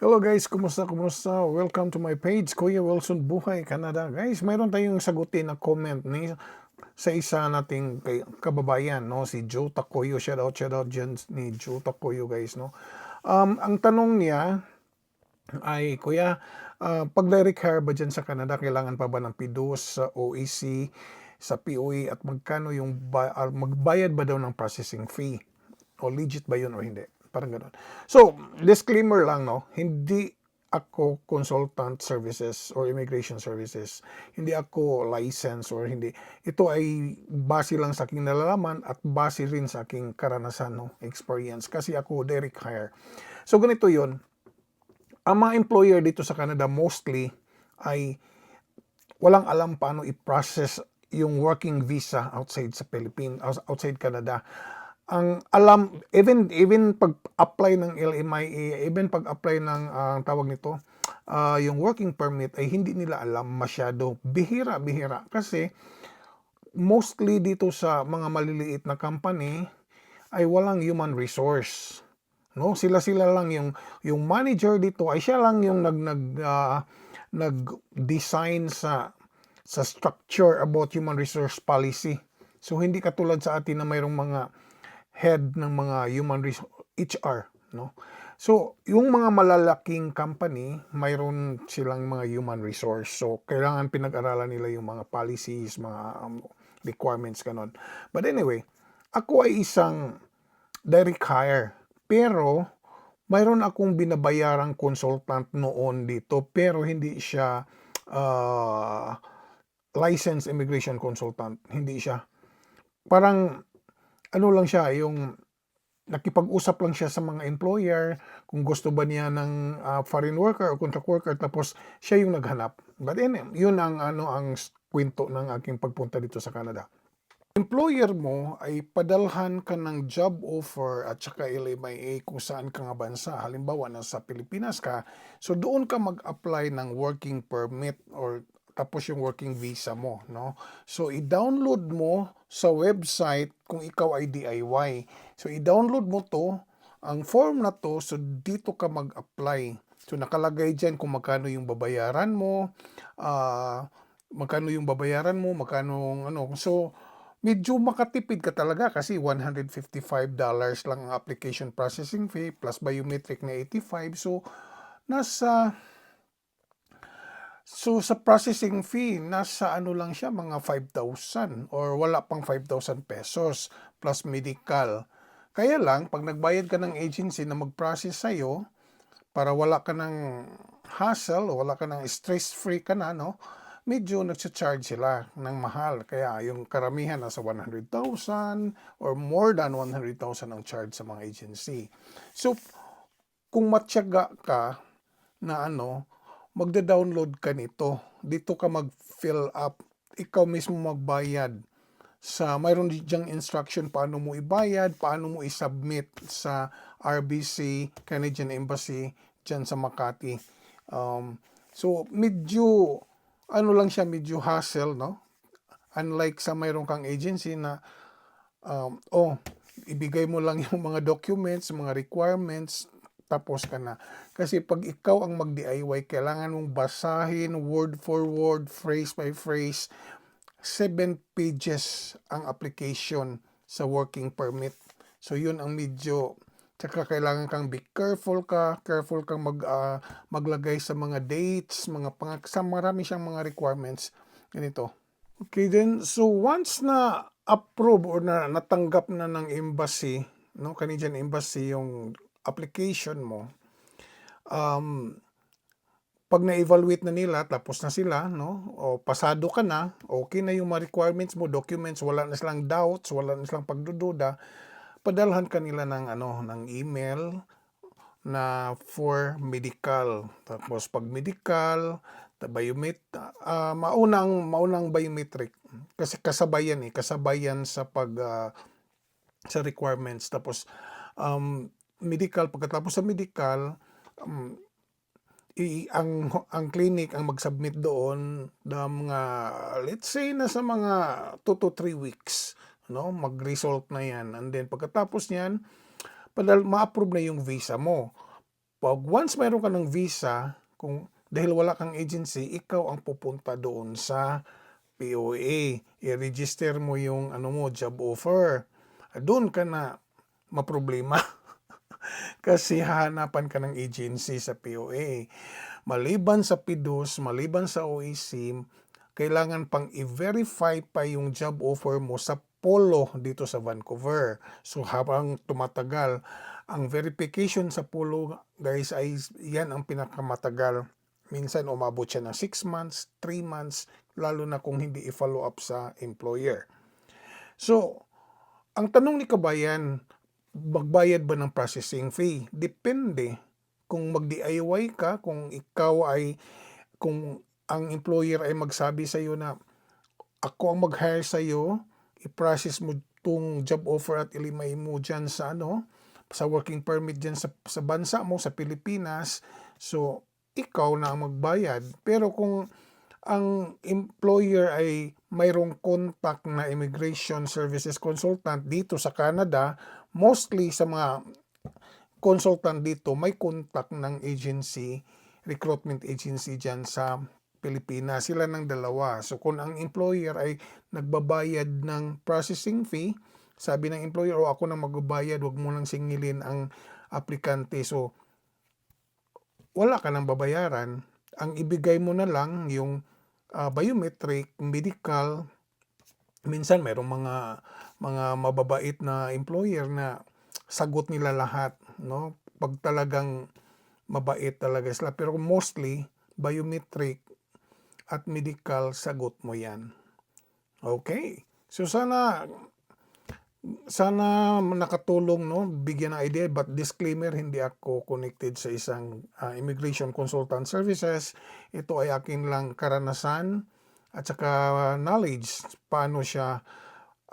Hello guys, kumusta, kumusta? Welcome to my page, Kuya Wilson Buhay, Canada. Guys, mayroon tayong sagutin na comment ni sa isa nating kay- kababayan, no? Si Joe Takoyo. Shout out, shout out dyan ni Joe Takoyo, guys, no? Um, ang tanong niya ay, Kuya, ah, pag direct hire ba dyan sa Canada, kailangan pa ba ng PIDOS sa OEC, sa POE, at magkano yung, ba- ah, magbayad ba daw ng processing fee? O legit ba yun o hindi? Parang ganun. So, disclaimer lang, no? Hindi ako consultant services or immigration services. Hindi ako license or hindi. Ito ay base lang sa aking nalalaman at base rin sa aking karanasan, no? Experience. Kasi ako direct hire. So, ganito yon Ang mga employer dito sa Canada mostly ay walang alam paano i-process yung working visa outside sa Philippines, outside Canada. Ang alam, even even pag-apply ng LMIA, even pag-apply ng ah, tawag nito, ah, yung working permit ay hindi nila alam masyado. Bihira, bihira. Kasi mostly dito sa mga maliliit na company ay walang human resource. No, sila-sila lang yung yung manager dito ay siya lang yung nag nag ah, nag-design sa sa structure about human resource policy. So hindi katulad sa atin na mayroong mga head ng mga human resource HR, no? So, yung mga malalaking company, mayroon silang mga human resource. So, kailangan pinag-aralan nila yung mga policies, mga um, requirements, ganon. But anyway, ako ay isang direct hire. Pero, mayroon akong binabayarang consultant noon dito, pero hindi siya ah, licensed immigration consultant. Hindi siya. Parang, ano lang siya, yung nakipag-usap lang siya sa mga employer kung gusto ba niya ng ah, foreign worker o contract worker tapos siya yung naghanap. But then, yun ang ano ang kwento ng aking pagpunta dito sa Canada. Employer mo ay padalhan ka ng job offer at saka LMIA kung saan ka nga bansa. Halimbawa, nasa Pilipinas ka, so doon ka mag-apply ng working permit or tapos yung working visa mo, no? So, i-download mo sa website kung ikaw ay DIY. So, i-download mo to, ang form na to, so dito ka mag-apply. So, nakalagay dyan kung magkano yung babayaran mo, ah, magkano yung babayaran mo, magkano ano. So, medyo makatipid ka talaga kasi $155 lang ang application processing fee plus biometric na 85. So, nasa So sa processing fee, nasa ano lang siya, mga 5,000 or wala pang 5,000 pesos plus medical. Kaya lang, pag nagbayad ka ng agency na mag-process sa'yo, para wala ka ng hassle, wala ka ng stress-free ka na, no? medyo nagsa-charge sila ng mahal. Kaya yung karamihan nasa 100,000 or more than 100,000 ang charge sa mga agency. So, kung matyaga ka na ano, magda-download ka nito. Dito ka mag-fill up. Ikaw mismo magbayad sa mayroon diyang instruction paano mo ibayad, paano mo i-submit sa RBC, Canadian Embassy dyan sa Makati. Um, so medyo ano lang siya, medyo hassle, no? Unlike sa mayroon kang agency na um, oh, ibigay mo lang yung mga documents, mga requirements, tapos ka na. Kasi pag ikaw ang mag-DIY, kailangan mong basahin word for word, phrase by phrase. Seven pages ang application sa working permit. So yun ang medyo Tsaka kailangan kang be careful ka, careful kang mag, ah, maglagay sa mga dates, mga pang, sa marami siyang mga requirements. Ganito. Okay then, so once na approve or na natanggap na ng embassy, no, Canadian Embassy yung application mo, um, pag na-evaluate na nila, tapos na sila, no, o pasado ka na, okay na yung mga requirements mo, documents, wala na silang doubts, wala na silang pagdududa, padalhan ka nila ng, ano, ng email na for medical. Tapos pag medical, biomet ah, maunang maunang biometric. Kasi kasabayan eh, kasabayan sa pag ah, sa requirements. Tapos um, medical pagkatapos sa medical um, i, ang ang clinic ang mag-submit doon ng mga let's say na sa mga 2 to 3 weeks no mag-result na yan and then pagkatapos niyan padal ma-approve na yung visa mo Pag once mayroon ka ng visa, kung dahil wala kang agency, ikaw ang pupunta doon sa POA. I-register mo yung ano mo, job offer. Doon ka na maproblema. Kasi hahanapan ka ng agency sa POA. Maliban sa PIDOS, maliban sa OEC, kailangan pang i-verify pa yung job offer mo sa Polo dito sa Vancouver. So habang tumatagal, ang verification sa Polo guys ay yan ang pinakamatagal. Minsan umabot siya ng 6 months, 3 months, lalo na kung hindi i-follow up sa employer. So, ang tanong ni Kabayan, magbayad ba ng processing fee? Depende kung mag-DIY ka, kung ikaw ay, kung ang employer ay magsabi sa iyo na ako ang mag-hire sa iyo, i-process mo tong job offer at ilimay mo dyan sa ano, sa working permit dyan sa, sa bansa mo, sa Pilipinas. So, ikaw na ang magbayad. Pero kung ang employer ay mayroong contact na immigration services consultant dito sa Canada, mostly sa mga consultant dito, may contact ng agency, recruitment agency dyan sa Pilipinas. Sila ng dalawa. So kung ang employer ay nagbabayad ng processing fee, sabi ng employer, o ako na magbabayad, wag mo nang singilin ang aplikante. So, wala ka nang babayaran. Ang ibigay mo na lang yung ah, biometric, medical, minsan mayroong mga mga mababait na employer na sagot nila lahat, no? Pag talagang mabait talaga sila. Pero mostly, biometric at medical, sagot mo yan. Okay. So sana sana nakatulong no bigyan ng idea but disclaimer hindi ako connected sa isang ah, immigration consultant services ito ay akin lang karanasan at saka knowledge paano siya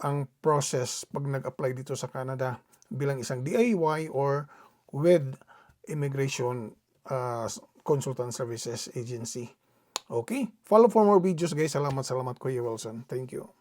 ang process pag nag-apply dito sa Canada bilang isang DIY or with immigration ah, consultant services agency. Okay follow for more videos guys. Salamat salamat Kuya Wilson. Thank you